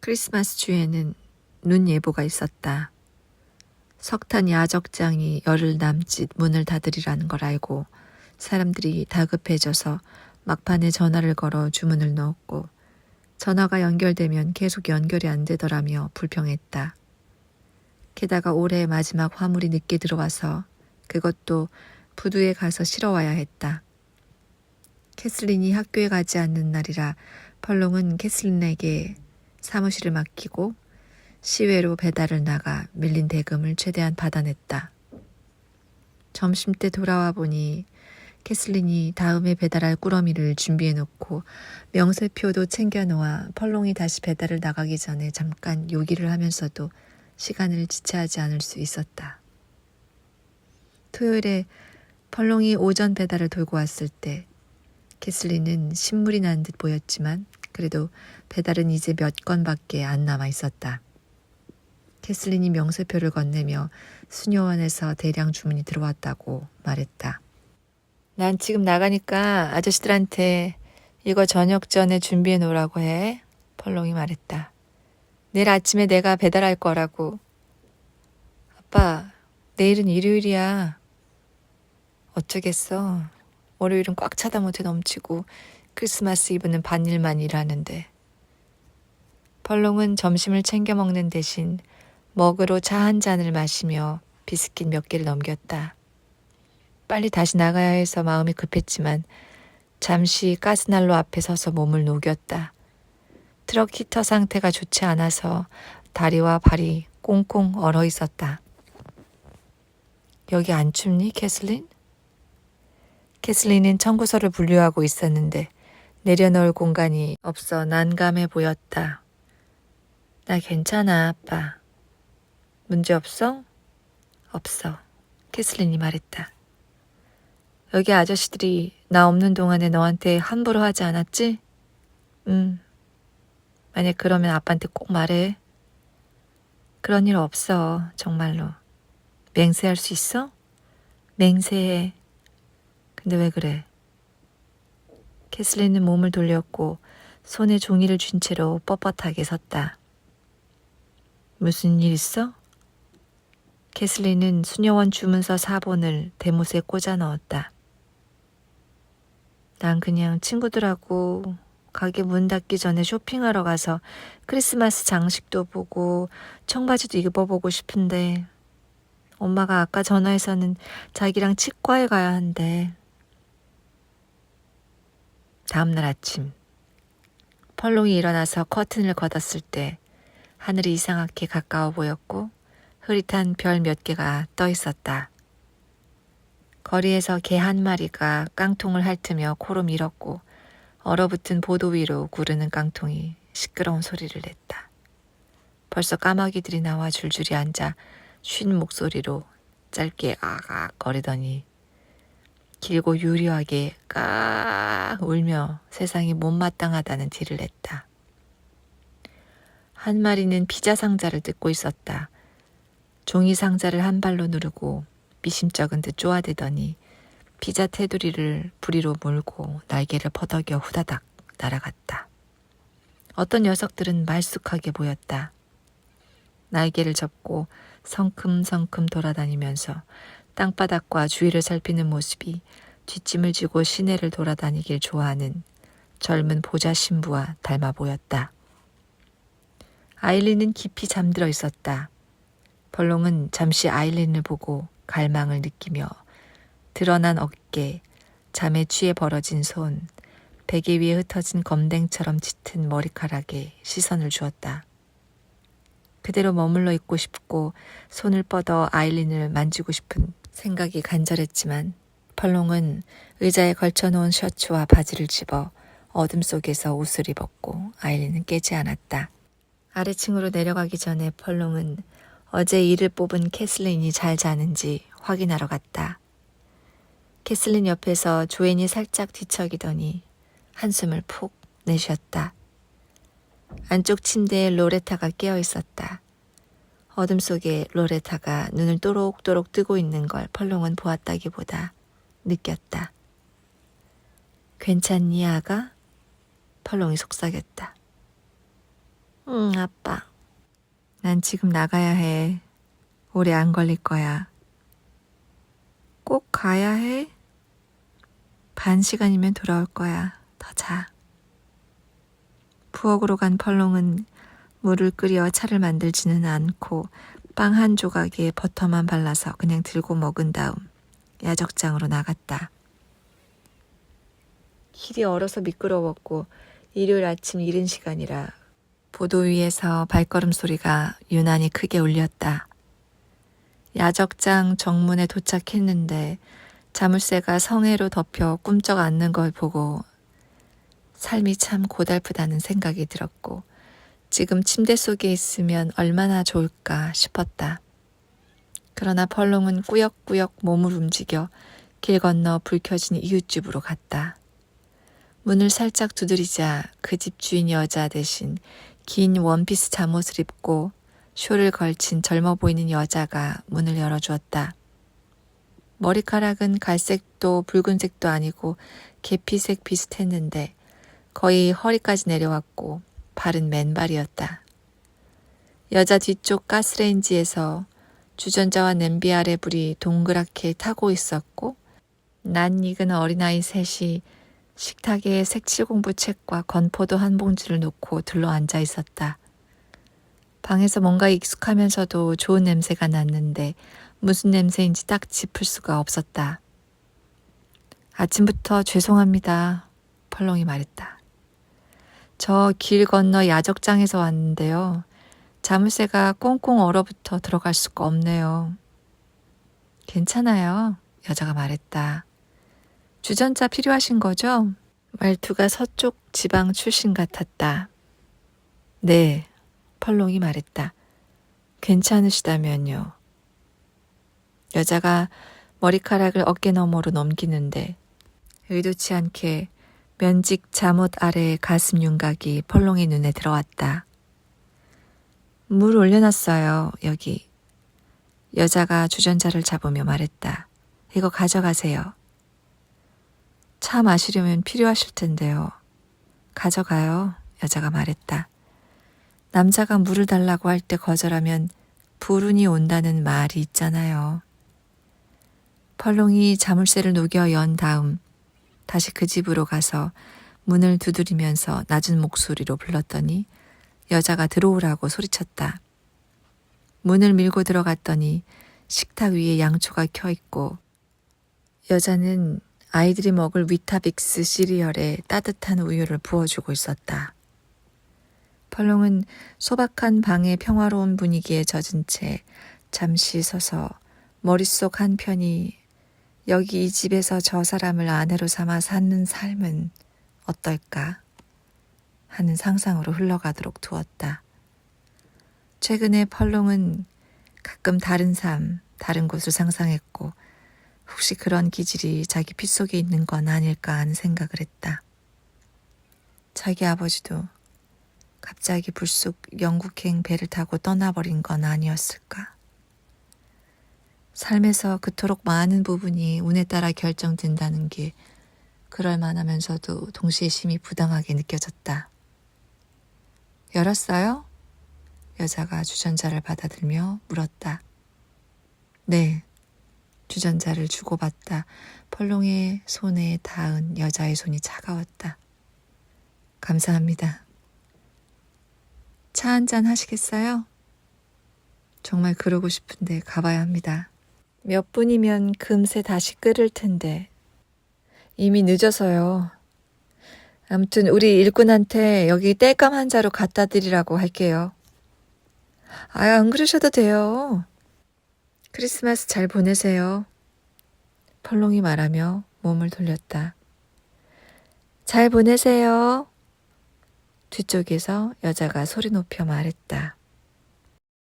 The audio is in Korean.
크리스마스 주에는 눈 예보가 있었다. 석탄 야적장이 열흘 남짓 문을 닫으리라는 걸 알고 사람들이 다급해져서 막판에 전화를 걸어 주문을 넣었고 전화가 연결되면 계속 연결이 안 되더라며 불평했다. 게다가 올해 마지막 화물이 늦게 들어와서 그것도 부두에 가서 실어와야 했다. 캐슬린이 학교에 가지 않는 날이라 펄롱은 캐슬린에게 사무실을 맡기고 시외로 배달을 나가 밀린 대금을 최대한 받아냈다. 점심 때 돌아와 보니 캐슬린이 다음에 배달할 꾸러미를 준비해 놓고 명세표도 챙겨 놓아 펄롱이 다시 배달을 나가기 전에 잠깐 요기를 하면서도 시간을 지체하지 않을 수 있었다. 토요일에 펄롱이 오전 배달을 돌고 왔을 때 캐슬린은 신물이 난 듯 보였지만 그래도 배달은 이제 몇 건밖에 안 남아 있었다. 캐슬린이 명세표를 건네며 수녀원에서 대량 주문이 들어왔다고 말했다. 난 지금 나가니까 아저씨들한테 이거 저녁 전에 준비해 놓으라고 해. 펄롱이 말했다. 내일 아침에 내가 배달할 거라고. 아빠, 내일은 일요일이야. 어쩌겠어. 월요일은 꽉 차다 못해 넘치고 크리스마스 이브는 반일만 일하는데. 펄롱은 점심을 챙겨 먹는 대신 먹으로 차 한 잔을 마시며 비스킷 몇 개를 넘겼다. 빨리 다시 나가야 해서 마음이 급했지만 잠시 가스난로 앞에 서서 몸을 녹였다. 트럭 히터 상태가 좋지 않아서 다리와 발이 꽁꽁 얼어 있었다. 여기 안 춥니, 캐슬린? 캐슬린은 청구서를 분류하고 있었는데 내려놓을 공간이 없어 난감해 보였다. 나 괜찮아, 아빠. 문제 없어? 없어. 캐슬린이 말했다. 여기 아저씨들이 나 없는 동안에 너한테 함부로 하지 않았지? 응. 만약 그러면 아빠한테 꼭 말해. 그런 일 없어, 정말로. 맹세할 수 있어? 맹세해. 근데 왜 그래? 캐슬린은 몸을 돌렸고 손에 종이를 쥔 채로 뻣뻣하게 섰다. 무슨 일 있어? 캐슬린은 수녀원 주문서 4본을 대못에 꽂아 넣었다. 난 그냥 친구들하고 가게 문 닫기 전에 쇼핑하러 가서 크리스마스 장식도 보고 청바지도 입어보고 싶은데 엄마가 아까 전화해서는 자기랑 치과에 가야 한대. 다음날 아침 펄롱이 일어나서 커튼을 걷었을 때 하늘이 이상하게 가까워 보였고 흐릿한 별 몇 개가 떠 있었다. 거리에서 개 한 마리가 깡통을 핥으며 코로 밀었고 얼어붙은 보도 위로 구르는 깡통이 시끄러운 소리를 냈다. 벌써 까마귀들이 나와 줄줄이 앉아 쉰 목소리로 짧게 아악 거리더니 길고 유려하게 까 울며 세상이 못마땅하다는 티를 냈다. 한 마리는 피자 상자를 뜯고 있었다. 종이 상자를 한 발로 누르고 미심쩍은 듯 쪼아대더니 피자 테두리를 부리로 물고 날개를 퍼덕여 후다닥 날아갔다. 어떤 녀석들은 말쑥하게 보였다. 날개를 접고 성큼성큼 돌아다니면서 땅바닥과 주위를 살피는 모습이 뒷짐을 지고 시내를 돌아다니길 좋아하는 젊은 보자 신부와 닮아 보였다. 아일린은 깊이 잠들어 있었다. 벌롱은 잠시 아일린을 보고 갈망을 느끼며 드러난 어깨, 잠에 취해 벌어진 손, 베개 위에 흩어진 검댕처럼 짙은 머리카락에 시선을 주었다. 그대로 머물러 있고 싶고 손을 뻗어 아일린을 만지고 싶은 생각이 간절했지만 펄롱은 의자에 걸쳐놓은 셔츠와 바지를 집어 어둠 속에서 옷을 입었고 아일린은 깨지 않았다. 아래층으로 내려가기 전에 펄롱은 어제 이를 뽑은 캐슬린이 잘 자는지 확인하러 갔다. 캐슬린 옆에서 조앤이 살짝 뒤척이더니 한숨을 푹 내쉬었다. 안쪽 침대에 로레타가 깨어 있었다. 어둠 속에 로레타가 눈을 또록또록 뜨고 있는 걸 펄롱은 보았다기보다 느꼈다. 괜찮니, 아가? 펄롱이 속삭였다. 응, 아빠. 난 지금 나가야 해. 오래 안 걸릴 거야. 꼭 가야 해? 반 시간이면 돌아올 거야. 더 자. 부엌으로 간 펄롱은 물을 끓여 차를 만들지는 않고 빵 한 조각에 버터만 발라서 그냥 들고 먹은 다음 야적장으로 나갔다. 길이 얼어서 미끄러웠고 일요일 아침 이른 시간이라 보도 위에서 발걸음 소리가 유난히 크게 울렸다. 야적장 정문에 도착했는데 자물쇠가 성에로 덮여 꿈쩍 앉는 걸 보고 삶이 참 고달프다는 생각이 들었고 지금 침대 속에 있으면 얼마나 좋을까 싶었다. 그러나 펄롱은 꾸역꾸역 몸을 움직여 길 건너 불 켜진 이웃집으로 갔다. 문을 살짝 두드리자 그 집 주인 여자 대신 긴 원피스 잠옷을 입고 쇼를 걸친 젊어 보이는 여자가 문을 열어주었다. 머리카락은 갈색도 붉은색도 아니고 계피색 비슷했는데 거의 허리까지 내려왔고 발은 맨발이었다. 여자 뒤쪽 가스레인지에서 주전자와 냄비 아래 불이 동그랗게 타고 있었고 낯익은 어린아이 셋이 식탁에 색칠 공부 책과 건포도 한 봉지를 놓고 둘러앉아 있었다. 방에서 뭔가 익숙하면서도 좋은 냄새가 났는데 무슨 냄새인지 딱 짚을 수가 없었다. 아침부터 죄송합니다. 펄롱이 말했다. 저 길 건너 야적장에서 왔는데요. 자물쇠가 꽁꽁 얼어붙어 들어갈 수가 없네요. 괜찮아요. 여자가 말했다. 주전자 필요하신 거죠? 말투가 서쪽 지방 출신 같았다. 네, 펄롱이 말했다. 괜찮으시다면요. 여자가 머리카락을 어깨 너머로 넘기는데 의도치 않게 면직 잠옷 아래의 가슴 윤곽이 펄롱의 눈에 들어왔다. 물 올려놨어요, 여기. 여자가 주전자를 잡으며 말했다. 이거 가져가세요. 차 마시려면 필요하실 텐데요. 가져가요, 여자가 말했다. 남자가 물을 달라고 할 때 거절하면 불운이 온다는 말이 있잖아요. 펄롱이 자물쇠를 녹여 연 다음 다시 그 집으로 가서 문을 두드리면서 낮은 목소리로 불렀더니 여자가 들어오라고 소리쳤다. 문을 밀고 들어갔더니 식탁 위에 양초가 켜 있고 여자는 아이들이 먹을 위타빅스 시리얼에 따뜻한 우유를 부어주고 있었다. 펄롱은 소박한 방의 평화로운 분위기에 젖은 채 잠시 서서 머릿속 한편이 여기 이 집에서 저 사람을 아내로 삼아 사는 삶은 어떨까 하는 상상으로 흘러가도록 두었다. 최근에 펄롱은 가끔 다른 삶, 다른 곳을 상상했고 혹시 그런 기질이 자기 피 속에 있는 건 아닐까 하는 생각을 했다. 자기 아버지도 갑자기 불쑥 영국행 배를 타고 떠나버린 건 아니었을까? 삶에서 그토록 많은 부분이 운에 따라 결정된다는 게 그럴 만하면서도 동시에 심히 부당하게 느껴졌다. 열었어요? 여자가 주전자를 받아들며 물었다. 네. 주전자를 주고받다 펄롱의 손에 닿은 여자의 손이 차가웠다. 감사합니다. 차 한잔 하시겠어요? 정말 그러고 싶은데 가봐야 합니다. 몇 분이면 금세 다시 끓을 텐데. 이미 늦어서요. 아무튼 우리 일꾼한테 여기 땔감 한 자루 갖다 드리라고 할게요. 아, 안 그러셔도 돼요. 크리스마스 잘 보내세요. 펄롱이 말하며 몸을 돌렸다. 잘 보내세요. 뒤쪽에서 여자가 소리 높여 말했다.